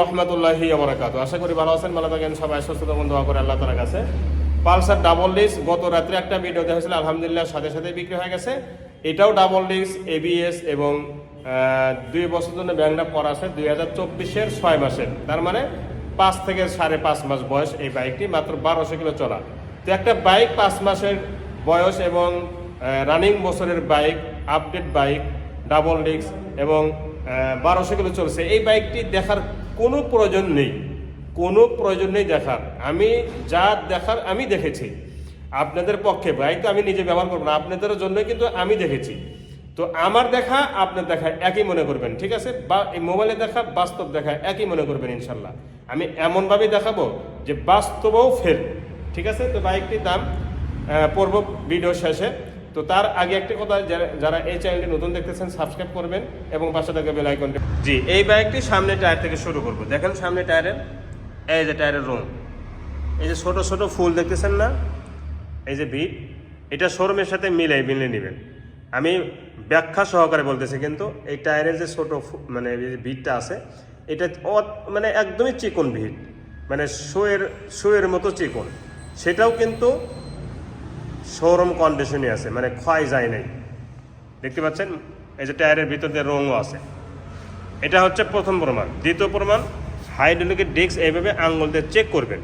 রহমতুল্লাহি আবরাকাত আশা করি ভালো আছেন, ভালো থাকেন, সবাই সুস্থ থাকুন, দোয়া করে আল্লাহ তালার কাছে। পালসার ডাবল ডিস্ক, গত রাত্রে একটা ভিডিও দেখা হয়েছিল আলহামদুলিল্লাহ সাথে সাথে বিক্রি হয়ে গেছে। এটাও ডাবল ডিস্ক এবিএস এবং দুই বছর জন্য ব্যাংকটা করা আছে, দুই হাজার চব্বিশের ছয় মাসের তার মানে পাঁচ থেকে সাড়ে পাঁচ মাস বয়স এই বাইকটি, মাত্র বারোশো কিলো চলা। তো একটা বাইক পাঁচ মাসের বয়স এবং রানিং বছরের bike update bike, double disc এবং বারোশো কিলো চলছে। এই বাইকটি দেখার কোনো প্রয়োজন নেই। কোনো প্রয়োজন নেই দেখার। আমি যা দেখার আমি দেখেছি। আপনাদের পক্ষে বাইক তো আমি নিজে ব্যবহার করব না। আপনাদের জন্যই কিন্তু আমি দেখেছি। তো আমার দেখা, আপনার দেখা একই মনে করবেন, ঠিক আছে? বা এই মোবাইলে দেখা, বাস্তব দেখা একই মনে করবেন ইনশাল্লাহ আমি এমনভাবে দেখাবো যে বাস্তবেও ফের ঠিক আছে? তো বাইকটির দাম পড়ব ভিডিও শেষে তো তার আগে একটা কথা, যারা- এই চ্যানেলটি নতুন দেখতেছেন সাবস্ক্রাইব করবেন এবং পাশে থাকা বেল আইকনটি জি, এই বাইকটি সামনে টায়ার থেকে শুরু করব। দেখেন সামনে টায়ারের এই যে টায়ারের রুম এই যে ছোট ছোট ফুল দেখতেছেন না? এই যে ভিট এটা শোরুমের সাথে মিলাই মিলে নেবেন। আমি ব্যাখ্যা সহকারে বলতেছি, কিন্তু এই টায়ারের যে ছোট মানে ভিটটা আছে, এটা মানে একদমই চিকন ভিট মানে শোয়ের শোয়ের মতো চিকন। সেটাও কিন্তু শোরুম কন্ডিশনে আছে মানে ক্ষয় যায় নাই। দেখতে পাচ্ছেন? এই যে টায়ারের ভিতর দিয়ে রঙও আছে। এটা হচ্ছে প্রথম প্রমাণ। দ্বিতীয় প্রমাণ হাইড্রোলিকের ডিস্ক এইভাবে আঙ্গুল দিয়ে চেক করবেন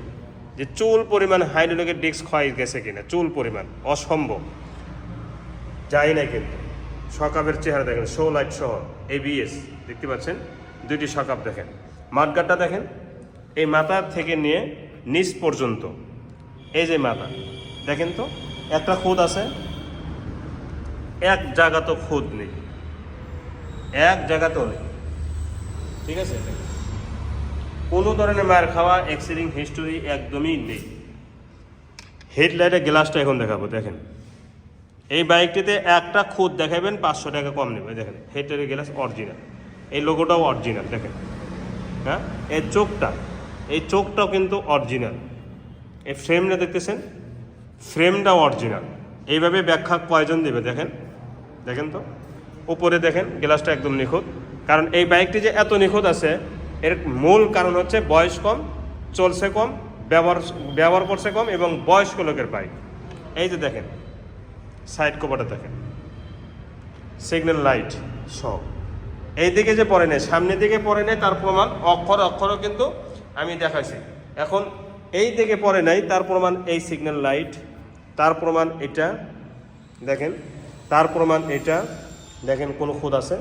যে চুল পরিমাণ হাইড্রোলিকের ডিস্ক ক্ষয় গেছে কিনা। চুল পরিমাণ, অসম্ভব। যায় না কিন্তু। সকাপের চেহারা দেখেন শো লাইট সহ এবিএস দেখতে পাচ্ছেন? দুইটি সকাপ দেখেন। মাঠগাটটা দেখেন, এই মাথা থেকে নিয়ে নিচ পর্যন্ত। এই যে মাথা, দেখেন তো? একটা খুদ আছে। এক জায়গা তো খুদ নেই। এক জায়গা তো নেই। ঠিক আছে? কোনো ধরনের মার খাওয়া অ্যাক্সিডেন্ট হিস্টোরি একদমই নেই। হেডলাইটের গ্লাসটা এখন দেখাবো, দেখেন। এই বাইকটিতে একটা খুদ দেখাবেন, পাঁচশো টাকা কম নেবে, দেখেন। হেডলাইটের গ্লাস অরিজিনাল এই লোগোটাও অরিজিনাল দেখেন। হ্যাঁ? এই চোখটা, এই চোখটাও কিন্তু অরিজিনাল এই ফ্রেমটা দেখতেছেন? ফ্রেমটাও অরিজিনাল এইভাবে ব্যাখ্যা কয়জন দেবে দেখেন? দেখেন তো? উপরে দেখেন গ্লাসটা একদম নিখুঁত। কারণ এই বাইকটি যে এত নিখুঁত আছে, এর মূল কারণ হচ্ছে বয়স কম, চলছে কম, ব্যবহার ব্যবহার করছে কম এবং বয়স্ক লোকের বাইক এই যে দেখেন সাইড কভারটা দেখেন। সিগন্যাল লাইট সব এই দিকে যে পড়ে নেই, সামনের দিকে পড়ে নেই, তার প্রমাণ অক্ষর, অক্ষরও কিন্তু আমি দেখাইছি। এখন এই দিকে পড়ে নাই, তার প্রমাণ এই সিগন্যাল লাইট তার প্রমাণ এটা, দেখেন, তার প্রমাণ এটা, দেখেন কোন খুদ আছে,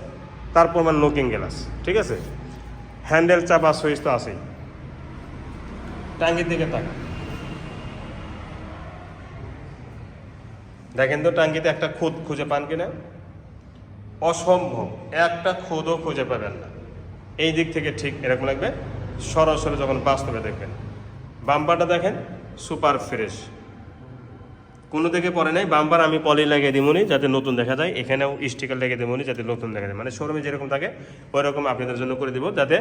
তার প্রমাণ লুকিং গ্লাস ঠিক আছে? হ্যান্ডেল চাপা সুইচ তো আছেই। টাঙ্গির দিকে তাকা দেখেন তো টাঙ্গিতে একটা খুদ খুঁজে পান কিনা? অসম্ভব, একটা খুদও খুঁজে পাবেন না। এই দিক থেকে ঠিক এরকম লাগবে। সরাসরি যখন বাস্তবে দেখবেন। বাম্পারটা দেখেন সুপার ফ্রেশ কোনো দিকে পরে নাই, বাম্পার আমি পলি লাগিয়ে দিমুনি যাতে নতুন দেখা যায়, এখানেও স্টিকার লাগিয়ে দিমুনি যাতে নতুন দেখা যায়। মানে শোরুমে যেরকম থাকে ওই রকম আপনাদের জন্য করে দিব যাতে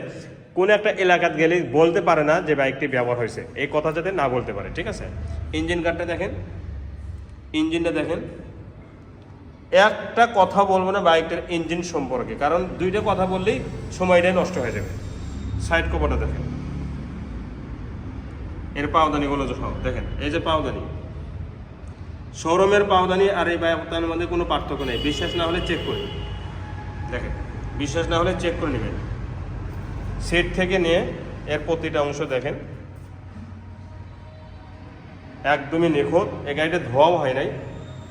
কোন একটা এলাকাত গেলে বলতে পারে না যে বাইকটি ব্যবহার হয়েছে। এই কথা যাতে না বলতে পারে, ঠিক আছে? ইঞ্জিন কার্ডটা দেখেন, ইঞ্জিনটা দেখেন। একটা কথা বলব না বাইকটার ইঞ্জিন সম্পর্কে, কারণ দুইটা কথা বললেই সময়টাই নষ্ট হয়ে যাবে। সাইড কভারটা দেখেন। এর পাওদানিগুলো সব দেখেন, এই যে পাওদানি। শোরুমের পাওদানি আর এই পাওদানির মধ্যে কোনো পার্থক্য নেই। বিশ্বাস না হলে চেক করে দেখেন, বিশ্বাস না হলে চেক করে নেবেন। সেট থেকে নিয়ে এর প্রতিটা অংশ দেখেন। একদমই নিখুঁত। এই গাড়িটা ধোয়াও হয় নাই।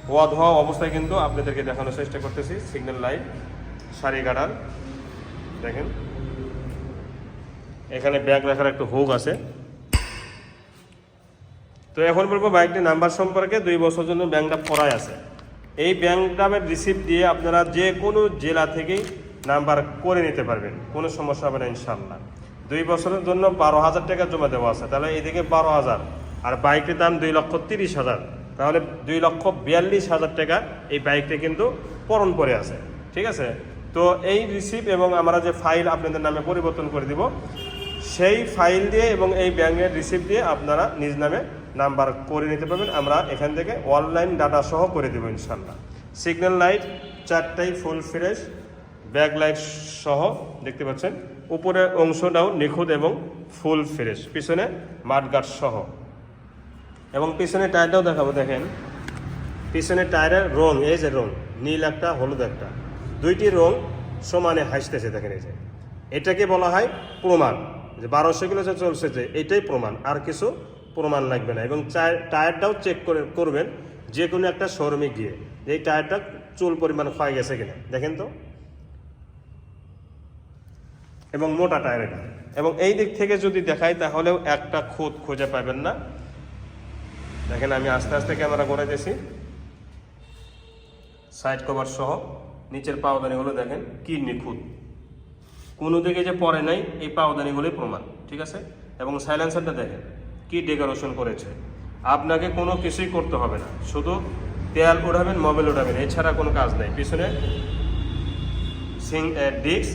ধোয়া ধোয়া অবস্থায় কিন্তু আপনাদেরকে দেখানোর চেষ্টা করতেছি। সিগন্যাল লাইট সারি গাড়ার দেখেন। এখানে ব্যাগ রাখার একটা হুক আছে। তো এখন বলব বাইকটির নাম্বার সম্পর্কে দুই বছর জন্য ব্যাংকটা পড়ায় আছে। এই ব্যাংকটামের রিসিপ্ট দিয়ে আপনারা যে কোনো জেলা থেকেই নাম্বার করে নিতে পারবেন, কোনো সমস্যা হবে না ইনশাল্লাহ দুই বছরের জন্য বারো হাজার টাকা জমা দেওয়া আছে, তাহলে এদিকে বারো হাজার, আর বাইকটির দাম দুই লক্ষ তিরিশ হাজার, তাহলে দুই লক্ষ বিয়াল্লিশ হাজার টাকা এই বাইকটি কিন্তু পরণ করে আছে, ঠিক আছে? তো এই রিসিপ্ট এবং আমরা যে ফাইল আপনাদের নামে পরিবর্তন করে দিব, সেই ফাইল দিয়ে এবং এই ব্যাংকের রিসিপ্ট দিয়ে আপনারা নিজ নামে নাম্বার করে নিতে পারবেন। আমরা এখান থেকে অনলাইন ডাটা সহ করে দেবো ইনশাল্লাহ সিগন্যাল লাইট চারটাই ফুল ফ্রেশ ব্যাক লাইট সহ, দেখতে পাচ্ছেন? উপরের অংশটাও নিখুঁত এবং ফুল ফ্রেশ পিছনে মাঠগাট সহ। এবং পিছনে টায়ারটাও দেখাবো, দেখেন। পিছনে টায়ারের রং, এই যে রং, নীল একটা, হলুদ একটা। দুইটি রং সমানে হাসতেছে, দেখেন এই যে। এটাকে বলা হয় প্রমাণ। যে বারোশো কিলো চলছে যে, এটাই প্রমাণ। আর কিছু প্রমাণ লাগবে না। এবং টায়ারটাও চেক করে করবেন যে কোনো একটা শোরুমে গিয়ে এই টায়ারটা চুল পরিমাণ ক্ষয় গেছে কিনা। দেখেন তো? এবং মোটা টায়ার এটা। এবং এই দিক থেকে যদি দেখাই, তাহলেও একটা খুঁত খুঁজে পাবেন না। দেখেন, আমি আস্তে আস্তে ক্যামেরা করে দিয়েছি সাইড কভার সহ। নিচের পাওদানিগুলো দেখেন কি নিখুঁত কোনো দিকে যে পরে নাই, এই পাওদানিগুলোই প্রমাণ, ঠিক আছে? এবং সাইলেন্সারটা দেখেন। কি ডেকোরেশন করেছে? আপনাকে কোনো কিছুই করতে হবে না। শুধু তেল উঠাবেন, মোবাইল উঠাবেন, এছাড়া কোনো কাজ নেই। পিছনে সিং ডিস্ক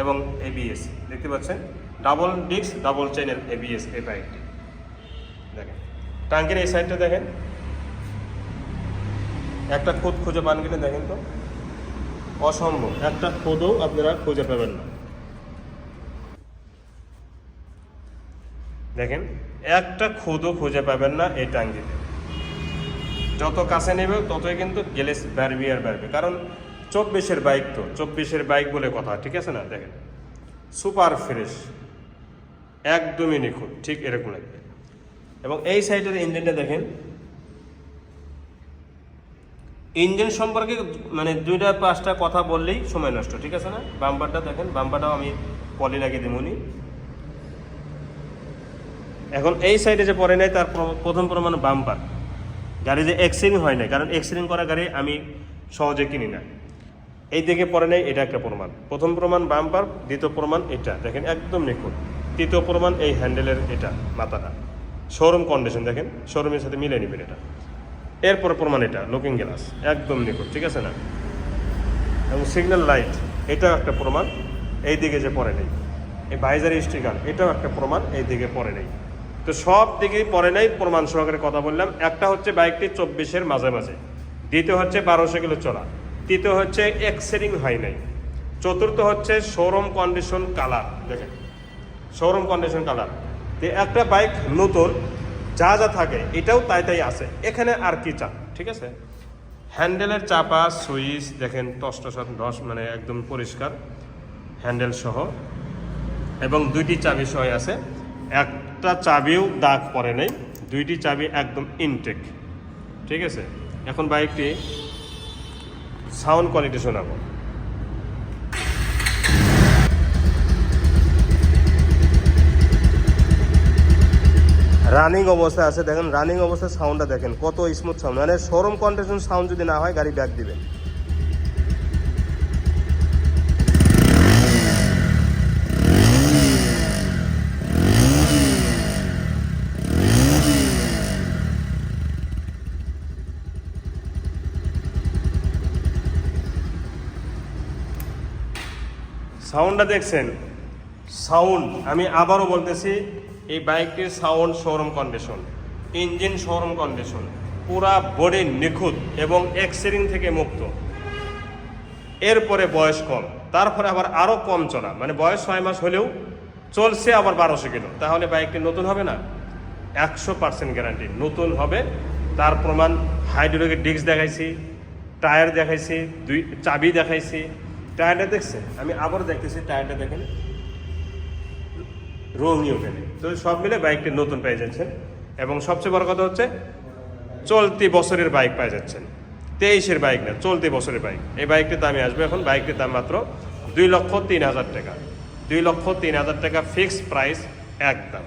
এবং এবিএস দেখতে পাচ্ছেন? Double disc, double channel ABS এই বাইকটি দেখেন ট্যাঙ্কের এই সাইডটা দেখেন। একটা খুদ খুঁজে পান কিনা দেখেন তো। অসম্ভব। একটা খুদও আপনারা খুঁজে পাবেন না। দেখেন একটা খুদও খুঁজে পাবেন না এই টাঙ্গিতে। যত কাছে নেবে ততই কিন্তু গ্যালেস বাড়বে আর বাড়বে কারণ চব্বিশের বাইক তো, চব্বিশের বাইক বলে কথা, ঠিক আছে না? দেখেন, সুপার ফ্রেশ, একদমই নিখুঁত, ঠিক এরকম লাগবে এবং এই সাইডের ইঞ্জিনটা দেখেন, ইঞ্জিন সম্পর্কে মানে দুইটা পাঁচটা কথা বললেই সময় নষ্ট, ঠিক আছে না? বাম্পারটা দেখেন, বাম্পারটাও আমি পলি লাগিয়ে দেবনি এখন এই সাইডে যে পড়ে নাই, তার প্র- প্রথম প্রমাণ বাম্পার গাড়ি যে এক্সিডেন্ট হয় নাই, কারণ এক্সিডেন্ট করা গাড়ি আমি সহজে কিনি না। এই দিকে পড়ে নাই, এটা একটা প্রমাণ। প্রথম প্রমাণ বাম্পার দ্বিতীয় প্রমাণ এটা। দেখেন, একদম নিখুঁত। তৃতীয় প্রমাণ এই হ্যান্ডেলের এটা, মাথাটা। শোরুম কন্ডিশন দেখেন শোরুমের সাথে মিলে নেবেন এটা। এরপর প্রমাণ এটা লুকিং গ্লাস একদম নিখুঁত, ঠিক আছে না? এবং সিগন্যাল লাইট এটাও একটা প্রমাণ। এই দিকে যে পড়ে নেই। এই ভাইজার স্টিকার এটাও একটা প্রমাণ। এই দিকে পড়ে নেই। তো সব দিকেই পরে নাই, প্রমাণ সহকারে কথা বললাম। একটা হচ্ছে বাইকটি চব্বিশের মাঝে মাঝে, দ্বিতীয় হচ্ছে বারোশো কিলো চলা, তৃতীয় হচ্ছে এক্সেরিং হয় নাই, চতুর্থ হচ্ছে শোরুম কন্ডিশন কালার, দেখেন, শোরুম কন্ডিশন কালার। তো একটা বাইক নতুন, যা যা থাকে, এটাও তাই তাই আছে, এখানে আর কি চান ঠিক আছে? হ্যান্ডেলের চাপা, সুইচ, দেখেন টসটসাত দশ মানে একদম পরিষ্কার, হ্যান্ডেল সহ, এবং দুইটি চাবি সহ আছে একটা চাবিও দাগ পড়ে নেই, দুইটি চাবি একদম ইনটেক ঠিক আছে? এখন বাইকটি সাউন্ড কোয়ালিটি শোনাবো। রানিং অবস্থায় আছে, দেখেন রানিং অবস্থায় সাউন্ডটা দেখেন, কত স্মুথ সাউন্ড মানে শোরুম কন্ডিশন সাউন্ড যদি না হয়, গাড়ি ব্যাক দিবে। সাউন্ডটা দেখছেন? সাউন্ড, আমি আবারও বলতেছি, এই বাইকটির sound showroom condition, engine showroom condition, পুরা বডি নিখুঁত এবং এক্সিডিং থেকে মুক্ত। এরপরে বয়স কম, তারপরে আবার আরও কম চলা মানে বয়স ছয় মাস হলেও চলছে আবার বারোশো কিলো, তাহলে বাইকটি নতুন হবে না? একশো পার্সেন্ট গ্যারান্টি, নতুন হবে। তার প্রমাণ, হাইড্রোলিক ডিস্ক দেখাইছি, টায়ার দেখাইছি, দুই, চাবি দেখাইছি টায়ারটা দেখছেন? আমি আবার দেখতেছি, টায়ারটা দেখেন। রঙই ওখানে। তো সব মিলে বাইকটি নতুন পেয়ে যাচ্ছেন। এবং সবচেয়ে বড় কথা হচ্ছে, চলতি বছরের বাইক পেয়ে যাচ্ছেন। তেইশের বাইক না, চলতি বছরের বাইক। এই বাইকটির দামে আসবে এখন, বাইকটির দাম মাত্র দুই লক্ষ তিন হাজার টাকা। দুই লক্ষ তিন হাজার টাকা ফিক্সড প্রাইস একদম।